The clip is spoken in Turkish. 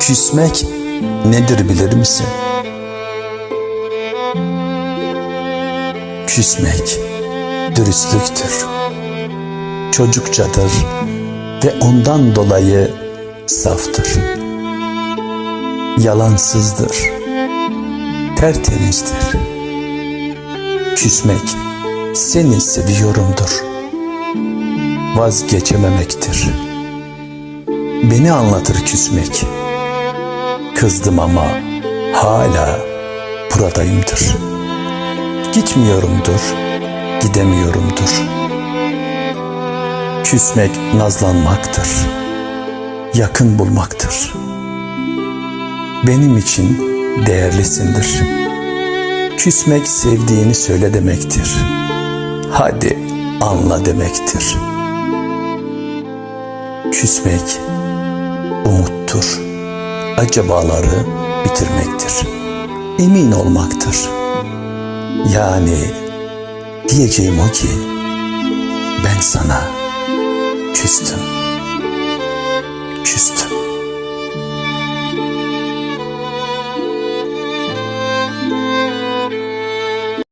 Küsmek nedir bilir misin? Küsmek dürüstlüktür. Çocukçadır ve ondan dolayı saftır. Yalansızdır. Tertemizdir. Küsmek seni seviyorumdur. Vazgeçememektir. Beni anlatır küsmek. Kızdım ama hala buradayımdır. Gitmiyorumdur, gidemiyorumdur. Küsmek nazlanmaktır. Yakın bulmaktır. Benim için değerlisindir. Küsmek sevdiğini söyle demektir. Hadi anla demektir. Küsmek umuttur. Acabaları bitirmektir. Emin olmaktır. Yani diyeceğim o ki ben sana küstüm. Küstüm.